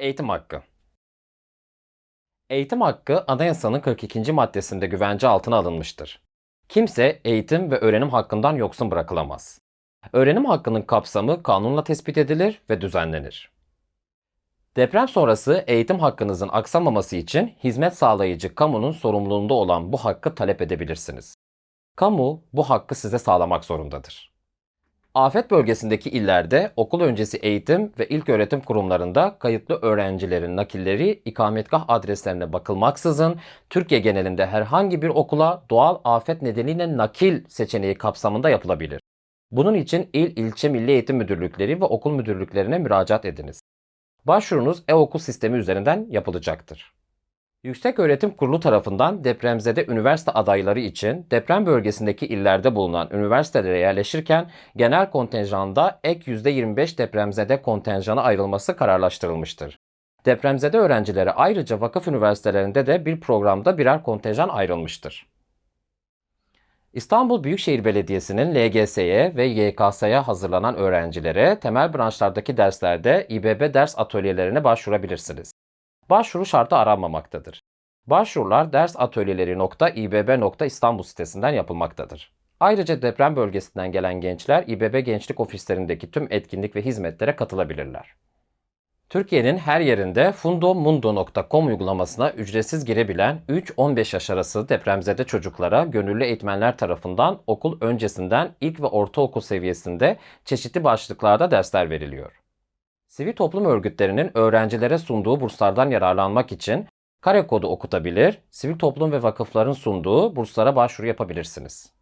Eğitim hakkı. Eğitim hakkı anayasanın 42. maddesinde güvence altına alınmıştır. Kimse eğitim ve öğrenim hakkından yoksun bırakılamaz. Öğrenim hakkının kapsamı kanunla tespit edilir ve düzenlenir. Deprem sonrası eğitim hakkınızın aksamaması için hizmet sağlayıcı kamunun sorumluluğunda olan bu hakkı talep edebilirsiniz. Kamu bu hakkı size sağlamak zorundadır. Afet bölgesindeki illerde okul öncesi eğitim ve ilköğretim kurumlarında kayıtlı öğrencilerin nakilleri ikametgah adreslerine bakılmaksızın Türkiye genelinde herhangi bir okula doğal afet nedeniyle nakil seçeneği kapsamında yapılabilir. Bunun için il, ilçe milli eğitim müdürlükleri ve okul müdürlüklerine müracaat ediniz. Başvurunuz e-okul sistemi üzerinden yapılacaktır. Yükseköğretim Kurulu tarafından depremzede üniversite adayları için deprem bölgesindeki illerde bulunan üniversitelere yerleşirken genel kontenjanda ek %25 depremzede kontenjana ayrılması kararlaştırılmıştır. Depremzede öğrencilere ayrıca vakıf üniversitelerinde de bir programda birer kontenjan ayrılmıştır. İstanbul Büyükşehir Belediyesi'nin LGS'ye ve YKS'ye hazırlanan öğrencilere temel branşlardaki derslerde İBB ders atölyelerine başvurabilirsiniz. Başvuru şartı aranmamaktadır. Başvurular dersatölyeleri.ibb.istanbul sitesinden yapılmaktadır. Ayrıca deprem bölgesinden gelen gençler İBB Gençlik Ofislerindeki tüm etkinlik ve hizmetlere katılabilirler. Türkiye'nin her yerinde fundomundo.com uygulamasına ücretsiz girebilen 3-15 yaş arası depremzede çocuklara gönüllü eğitmenler tarafından okul öncesinden ilk ve ortaokul seviyesinde çeşitli başlıklarda dersler veriliyor. Sivil toplum örgütlerinin öğrencilere sunduğu burslardan yararlanmak için kare kodu okutabilir, sivil toplum ve vakıfların sunduğu burslara başvuru yapabilirsiniz.